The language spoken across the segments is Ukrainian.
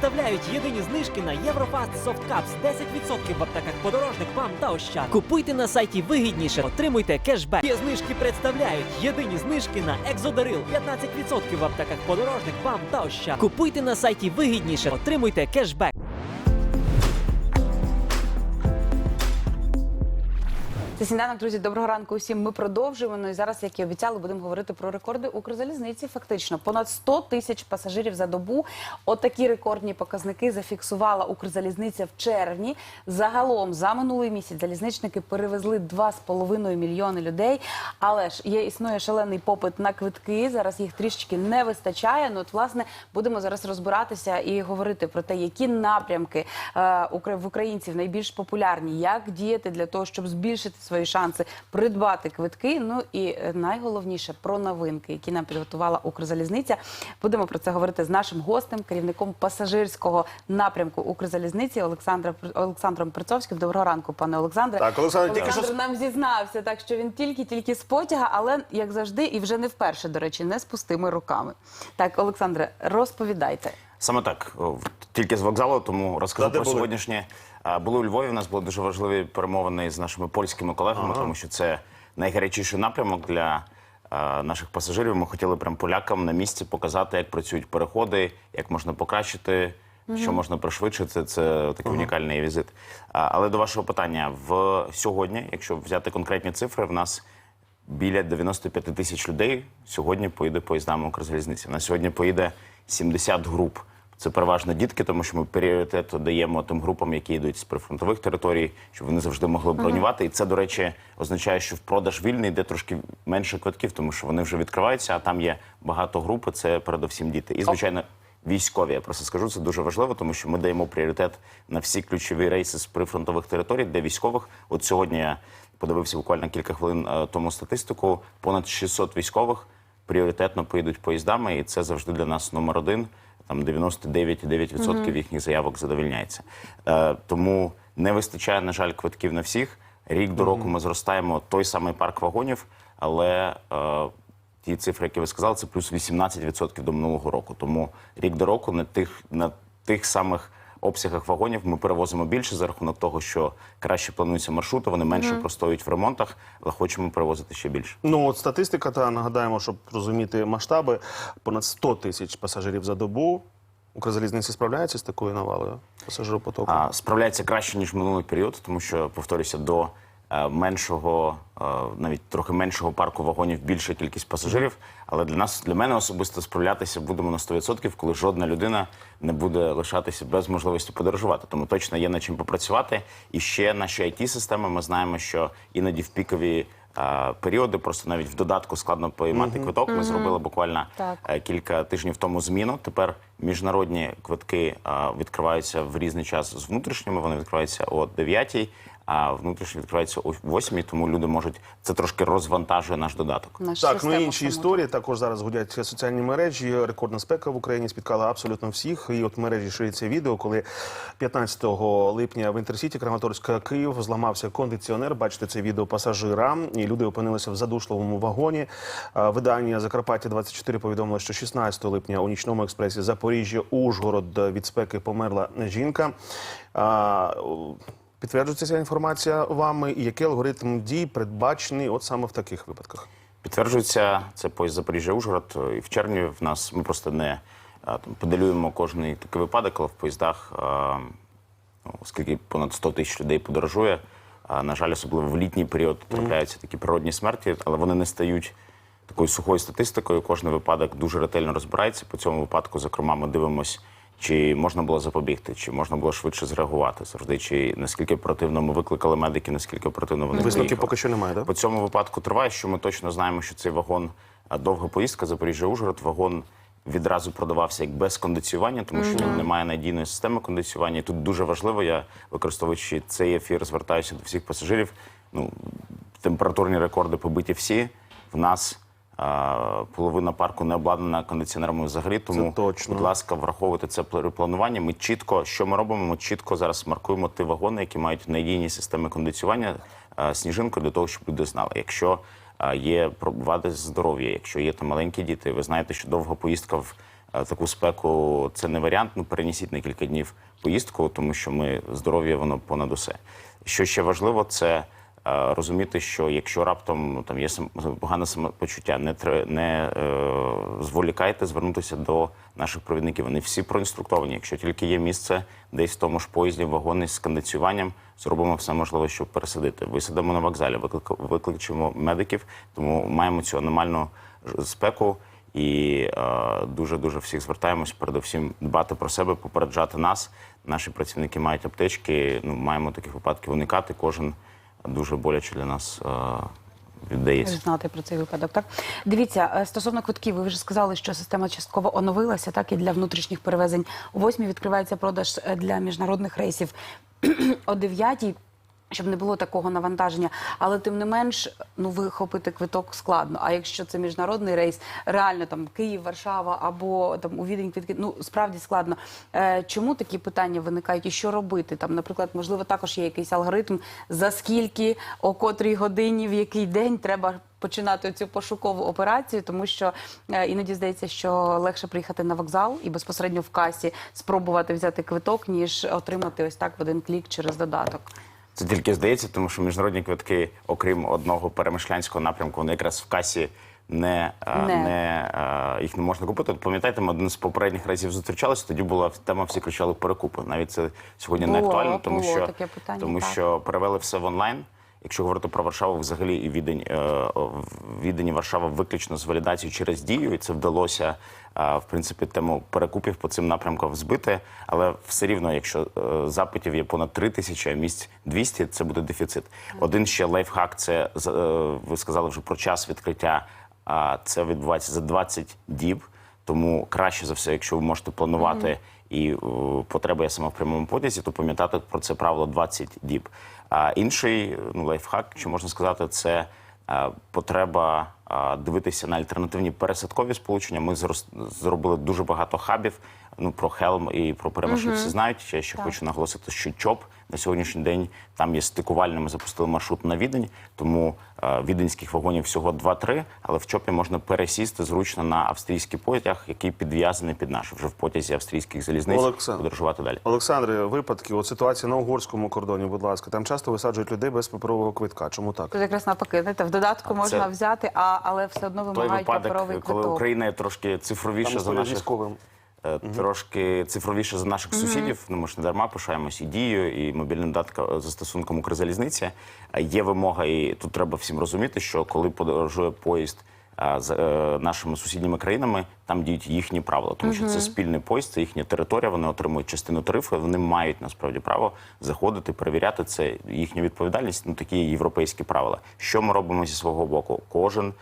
представляють єдині знижки на Єврофаст Софткапс Caps 10% в аптеках подорожник вам та ощад. Купуйте на сайті вигідніше, отримуйте кешбек. Є знижки представляють єдині знижки на Екзодарил 15% в аптеках подорожник вам та ощад. Купуйте на сайті вигідніше, отримуйте кешбек. Це сніданок, друзі. Доброго ранку усім. Ми продовжуємо. Ну і зараз, як і обіцяли, будемо говорити про рекорди Укрзалізниці. Фактично, понад 100 тисяч пасажирів за добу. Отакі рекордні показники зафіксувала Укрзалізниця в червні. Загалом за минулий місяць залізничники перевезли 2,5 мільйони людей. Але ж є існує шалений попит на квитки. Зараз їх трішечки не вистачає. Ну от власне будемо зараз розбиратися і говорити про те, які напрямки е, в українців найбільш популярні, як діяти для того, щоб збільшити свої шанси придбати квитки. Ну і е, найголовніше про новинки, які нам підготувала Укрзалізниця. Будемо про це говорити з нашим гостем, керівником пасажирського напрямку Укрзалізниці Олександром Олександром Прицовським. Доброго ранку, пане Олександре. Так, Олександр, тільки Олександр що нам зізнався, так що він тільки-тільки з потяга, але як завжди, і вже не вперше, до речі, не з пустими руками. Так, Олександре, розповідайте. Саме так, тільки з вокзалу, тому розкажу про були? сьогоднішнє. Були у Львові. У нас були дуже важливі перемовини з нашими польськими колегами, тому що це найгарячіший напрямок для наших пасажирів. Ми хотіли прям полякам на місці показати, як працюють переходи, як можна покращити. Що можна пришвидшити, це такий унікальний візит. Але до вашого питання, в сьогодні, якщо взяти конкретні цифри, в нас біля 95 тисяч людей сьогодні поїде поїздами Укрзалізниці. На сьогодні поїде 70 груп. Це переважно дітки, тому що ми пріоритет даємо тим групам, які йдуть з прифронтових територій, щоб вони завжди могли бронювати. І це, до речі, означає, що в продаж вільний йде трошки менше квитків, тому що вони вже відкриваються, а там є багато груп. і Це передовсім діти. І звичайно. Військові, я просто скажу, це дуже важливо, тому що ми даємо пріоритет на всі ключові рейси з прифронтових територій для військових. От сьогодні я подивився буквально кілька хвилин е, тому статистику. Понад 600 військових пріоритетно поїдуть поїздами, і це завжди для нас номер один. Там 99,9% їхніх заявок задовільняється. Е, тому не вистачає, на жаль, квитків на всіх. Рік до року ми зростаємо той самий парк вагонів, але е, ті цифри, які ви сказали, це плюс 18% до минулого року. Тому рік до року на тих на тих самих обсягах вагонів ми перевозимо більше за рахунок того, що краще плануються маршрути, вони менше простоюють в ремонтах, але хочемо перевозити ще більше. ну от статистика, та нагадаємо, щоб розуміти масштаби, понад 100 тисяч пасажирів за добу. Укрзалізниці справляється з такою навалою пасажиропотоку? А, справляється краще ніж минулий період, тому що повторюся, до е, меншого, навіть трохи меншого парку вагонів більша кількість пасажирів. Але для нас, для мене особисто справлятися будемо на 100%, коли жодна людина не буде лишатися без можливості подорожувати. Тому точно є над чим попрацювати. І ще наші it системи ми знаємо, що іноді в пікові. е, Періоди просто навіть в додатку складно поймати квиток. Ми зробили буквально Так. е, кілька тижнів тому зміну. Тепер міжнародні квитки е, відкриваються в різний час з внутрішніми. Вони відкриваються о 9 а внутрішні відкриваються о 8 тому люди можуть це трошки розвантажує наш додаток. Наш Так, ну і інші історії також зараз гудять соціальні мережі. Рекордна спека в Україні спіткала абсолютно всіх. І от в мережі шириться відео, коли 15 липня в інтерсіті Краматорська Київ зламався кондиціонер. Бачите це відео пасажира, і люди опинилися в задушливому вагоні. Видання Закарпаття 24 повідомило, що 16 липня у нічному експресі Запоріжжя Ужгород від спеки померла жінка. Підтверджується ця інформація вами, і який алгоритм дій передбачений от саме в таких випадках? Підтверджується це поїзд Запоріжжя Ужгород. І в червні в нас ми просто не а, там подалюємо кожний такий випадок, коли в поїздах, ну, оскільки понад 100 тисяч людей подорожує. На жаль, особливо в літній період трапляються такі природні смерті, але вони не стають такою сухою статистикою. Кожний випадок дуже ретельно розбирається. По цьому випадку, зокрема, ми дивимося, чи можна було запобігти, чи можна було швидше зреагувати завжди, чи наскільки оперативно ми викликали медики, наскільки оперативно вони приїхали. поки що немає, так? По цьому випадку триває, що ми точно знаємо, що цей вагон довга поїздка Запоріжжя-Ужгород. Вагон відразу продавався як без кондиціювання, тому що він не має надійної системи кондиціювання. І тут дуже важливо, я використовуючи цей ефір, звертаюся до всіх пасажирів. Ну, температурні рекорди побиті всі. В нас половина парку не обладнана кондиціонерами взагалі. Тому, точно. будь ласка, враховуйте це при плануванні. Ми чітко, що ми робимо? Ми чітко зараз маркуємо ті вагони, які мають надійні системи кондиціювання сніжинкою для того, щоб люди знали. Якщо є вади здоров'я, якщо є там маленькі діти, ви знаєте, що довга поїздка в таку спеку це не варіант. Ну перенесіть на кілька днів поїздку, тому що ми здоров'я воно понад усе. Що ще важливо, це розуміти, що якщо раптом ну, там є сам- погане самопочуття, не не е, зволікайте звернутися до наших провідників. Вони всі проінструктовані. Якщо тільки є місце десь в тому ж поїзді, вагони з кондиціюванням, зробимо все можливе, щоб пересадити. Висадимо на вокзалі, виклик- викличемо медиків, тому маємо цю аномальну спеку. І дуже дуже всіх звертаємось, передусім дбати про себе, попереджати нас. Наші працівники мають аптечки. Ну маємо таких випадків уникати. Кожен дуже боляче для нас е, віддається. Знати про цей випадок. Так дивіться е, стосовно квитків. Ви вже сказали, що система частково оновилася. Так і для внутрішніх перевезень о восьмій відкривається продаж е, для міжнародних рейсів о 9 щоб не було такого навантаження, але тим не менш, ну вихопити квиток складно. А якщо це міжнародний рейс, реально там Київ, Варшава або там у Відень квитки, ну справді складно. Е, чому такі питання виникають і що робити? Там, наприклад, можливо, також є якийсь алгоритм, за скільки, о котрій годині, в який день треба починати цю пошукову операцію, тому що е, іноді здається, що легше приїхати на вокзал і безпосередньо в касі спробувати взяти квиток, ніж отримати ось так в один клік через додаток. Це тільки здається, тому що міжнародні квитки, окрім одного перемишлянського напрямку, вони якраз в касі не, е, Не. не. е, їх не можна купити. От Пам'ятаєте, ми один з попередніх разів зустрічалися. Тоді була тема, всі кричали перекупи. Навіть це сьогодні не Було, актуально, тому було що таке питання, тому так. що перевели все в онлайн. Якщо говорити про Варшаву, взагалі і Відень, е, в Відень і Варшава виключно з валідацією через дію, і це вдалося в принципі тему перекупів по цим напрямкам збити. Але все рівно, якщо е, запитів є понад 3 тисячі, а місць 200, це буде дефіцит. Один ще лайфхак. Це е, ви сказали вже про час відкриття. А це відбувається за 20 діб. Тому краще за все, якщо ви можете планувати і о, потреба є саме в прямому потязі, то пам'ятати про це правило 20 діб. А інший ну, лайфхак, що можна сказати, це е, потреба е, дивитися на альтернативні пересадкові сполучення. Ми зробили дуже багато хабів. Ну про Хелм і про перемишлю всі знають. Я ще хочу наголосити, що ЧОП на сьогоднішній день там є стикувальними. Запустили маршрут на Відень, тому е, віденських вагонів всього 2-3, але в ЧОПі можна пересісти зручно на австрійський потяг, який підв'язаний під наш вже в потязі австрійських залізниць. Олександр. Подорожувати далі. Олександре, випадки, от ситуація на угорському кордоні, будь ласка, там часто висаджують людей без паперового квитка. Чому так? Тут якраз навпаки, знаєте, в додатку А можна це взяти, а але все одно Той вимагають випадок, паперовий коли квиток. Україна є трошки цифровіша Там за наших військовим. Е, трошки цифровіше за наших сусідів. Ну ми ж не дарма пишаємось і дією, і мобільним датком застосунком Укрзалізниці. Е, Є вимога, і тут треба всім розуміти, що коли подорожує поїзд. е, З е, нашими сусідніми країнами там діють їхні правила, тому що це спільний поїзд, це їхня територія. Вони отримують частину тарифу. Вони мають насправді право заходити, перевіряти це їхня відповідальність. Ну такі європейські правила. Що ми робимо зі свого боку? Кожен е,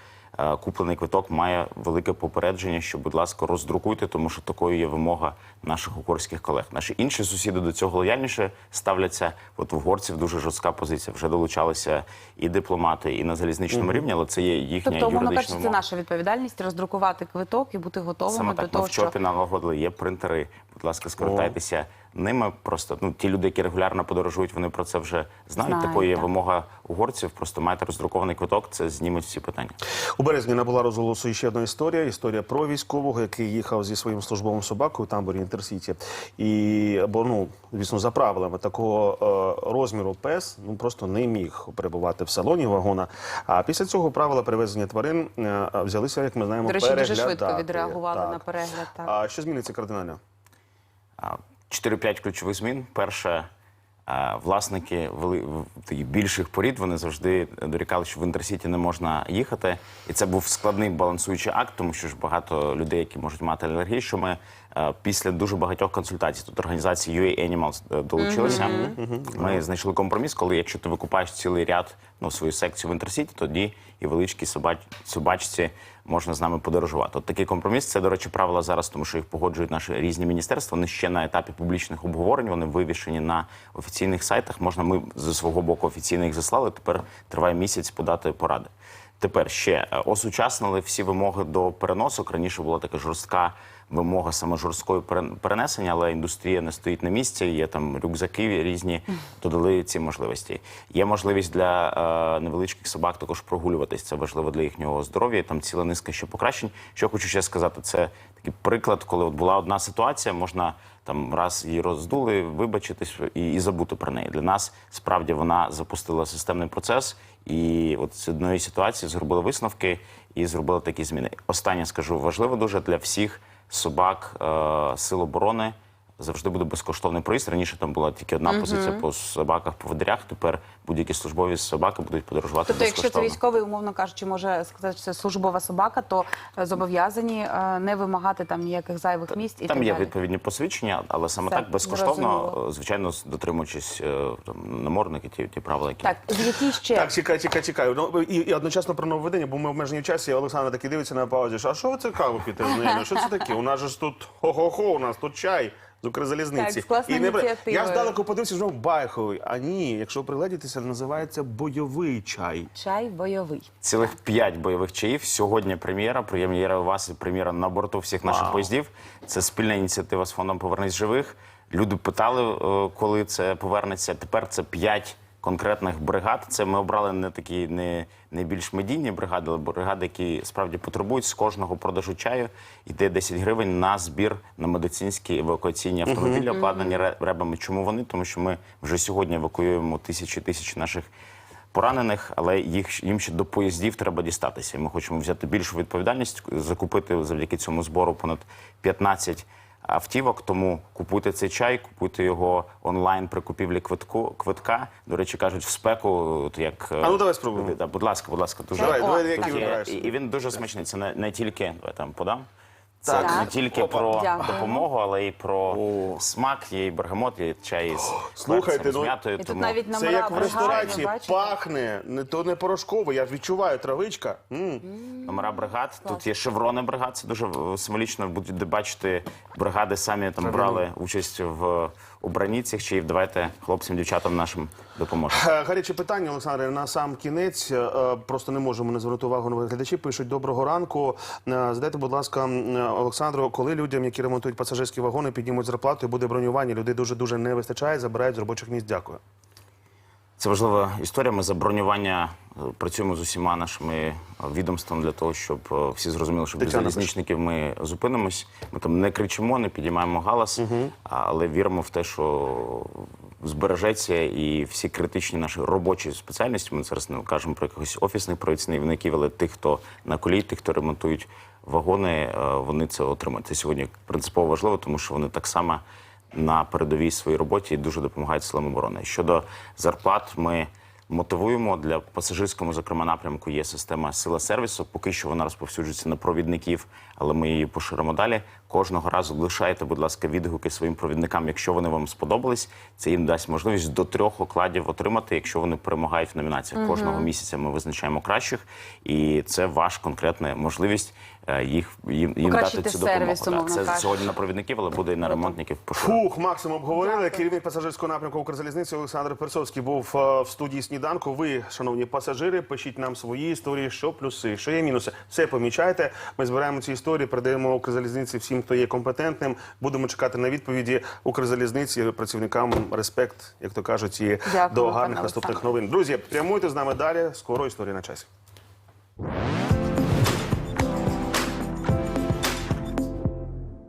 куплений квиток має велике попередження, що, будь ласка, роздрукуйте, тому що такою є вимога наших угорських колег. Наші інші сусіди до цього лояльніше ставляться. От в угорців дуже жорстка позиція. Вже долучалися і дипломати, і на залізничному рівні, але це є їхня Тобто, юридична кажучи, це наша відповідальність роздрукувати квиток і бути готовими Саме до так, ми того, в що налагодили, є принтери. Будь ласка, скористайтеся ними. Просто ну ті люди, які регулярно подорожують, вони про це вже знають. Знають, Такою є так. вимога угорців. Просто маєте роздрукований квиток, це зніметь всі питання. У березні набула розголосу ще одна історія. Історія про військового, який їхав зі своїм службовим собакою тамбурі Інтерсіті. І бо ну звісно, за правилами такого е, розміру пес ну просто не міг перебувати в салоні вагона. А після цього правила перевезення тварин е, взялися, як ми знаємо, до речі, дуже швидко відреагували Так. на перегляд. Так. А що зміниться кардинально? А, 4-5 ключових змін. Перше, власники вели- більших порід вони завжди дорікали, що в інтерсіті не можна їхати. І це був складний балансуючий акт, тому що ж багато людей, які можуть мати алергію, що ми е, після дуже багатьох консультацій тут організації UA Animals е, долучилися. Ми знайшли компроміс, коли якщо ти викупаєш цілий ряд, ну свою секцію в інтерсіті, тоді і величкій собач, собачці можна з нами подорожувати. От такий компроміс. Це, до речі, правила зараз, тому що їх погоджують наші різні міністерства. Вони ще на етапі публічних обговорень. Вони вивішені на офіційних сайтах. Можна ми зі свого боку офіційно їх заслали. Тепер триває місяць подати поради. Тепер ще е, осучаснили всі вимоги до переносок. Раніше була така жорстка вимога саме жорсткої перен- перенесення, але індустрія не стоїть на місці. Є там рюкзаки різні, додали ці можливості. Є можливість для е, невеличких собак також прогулюватись. Це важливо для їхнього здоров'я. Там ціла низка ще покращень. Що хочу ще сказати, це такий приклад, коли от була одна ситуація, можна там раз її роздули, вибачитись і, і забути про неї. Для нас справді вона запустила системний процес, і от з одної ситуації зробили висновки і зробили такі зміни. Останнє скажу важливо дуже для всіх собак е, сил оборони. Завжди буде безкоштовний проїзд. Раніше там була тільки одна позиція по собаках, по водирях. Тепер будь-які службові собаки будуть подорожувати Тобто, якщо це безкоштовно. військовий, умовно кажучи, може сказати, що це службова собака, то е, зобов'язані е, не вимагати там ніяких зайвих місць і Там так є далі. відповідні посвідчення, але саме Все, так безкоштовно, зрозуміло. е, звичайно, дотримуючись е, там наморники, ті, ті правила, які Так, з які ще Так, чекай, чекай, чекай. Ну, і, і одночасно про нововведення, бо ми обмежені в часі. Олександр такий дивиться на паузі. що, А що ви це каву піти з нею? Що це таке? У нас же ж тут хо-хо-хо, у нас тут чай. З Укрзалізниці. Так, з І не. Я здалеку подивився, що байховий. А ні, якщо пригледітися, називається бойовий чай. чай бойовий. Цілих п'ять бойових чаїв. Сьогодні прем'єра, прем'єра у вас і прем'єра на борту всіх наших поїздів. Це спільна ініціатива з фондом Повернись живих. Люди питали, е, коли це повернеться. Тепер це п'ять конкретних бригад. Це ми обрали не такі не, не більш медійні бригади, але бригади, які справді потребують з кожного продажу чаю. Йде 10 гривень на збір на медицинські евакуаційні автомобілі, обладнані ребами. Чому вони? Тому що ми вже сьогодні евакуюємо тисячі тисяч наших поранених, але їх їм ще до поїздів треба дістатися. Ми хочемо взяти більшу відповідальність, закупити завдяки цьому збору понад 15 автівок. Тому купуйте цей чай, купуйте його онлайн при купівлі квитку квитка. До речі, кажуть, в спеку, от як А ну, давай спробуємо. Да, будь ласка, будь ласка, дуже Давай, давай, який вибираєш. і, і він дуже смачний. Це не, не тільки давай там подам. Це Так. не тільки Опа. про Дякую. допомогу, але й про смак. Є і бергамот, є чай з слухайте, перцем, з ну, м'ятою. І тут тому- навіть Це номера як в бригади, ресторації бачите? пахне, не то не порошково. Я відчуваю травичка. М. номера бригад. Тут є шеврони бригад. Це дуже е, символічно. Будете бачити, бригади самі там брали участь в обранні цих чаїв. Давайте хлопцям, дівчатам нашим допоможемо. Е, Гаряче питання, Олександре, на сам кінець. Е, Просто не можемо не звернути увагу нових глядачі. Пишуть доброго ранку. Е, Задайте, будь ласка, м, е, Олександру, коли людям, які ремонтують пасажирські вагони, піднімуть зарплату і буде бронювання. Людей дуже дуже не вистачає, забирають з робочих місць. Дякую. Це важлива історія. Ми за бронювання е, працюємо з усіма нашими е, відомствами для того, щоб е, всі зрозуміли, що без залізничників ми зупинимось. Ми там не кричимо, не підіймаємо галас, а- але віримо в те, що збережеться і всі критичні наші робочі спеціальності. Ми зараз не кажемо про якихось офісних працівників, але тих, хто на колії, тих, хто ремонтують вагони, е, вони це отримають. Це сьогодні принципово важливо, тому що вони так само на передовій своїй роботі і дуже допомагають силам оборони. Щодо зарплат, ми мотивуємо для пасажирському, зокрема, напрямку є система сила сервісу. Поки що вона розповсюджується на провідників, але ми її поширимо далі. Кожного разу лишайте, будь ласка, відгуки своїм провідникам, якщо вони вам сподобались. Це їм дасть можливість до трьох окладів отримати, якщо вони перемагають в номінаціях. Кожного місяця ми визначаємо кращих, і це ваш конкретна можливість їх їм, їм дати цю допомогу. сервіс, Так, це кажучи. сьогодні на провідників, але буде і на ремонтників. Фух, максимум обговорили. Керівник пасажирського напрямку Укрзалізниці Олександр Персовський був е, в студії сніданку. Ви, шановні пасажири, пишіть нам свої історії, що плюси, що є мінуси. Все помічайте. Ми збираємо ці історії, передаємо Укрзалізниці всім, хто є компетентним. Будемо чекати на відповіді Укрзалізниці, працівникам респект, як то кажуть, і Дякую, до гарних наступних новин. Друзі, прямуйте з нами далі. Скоро історія на часі.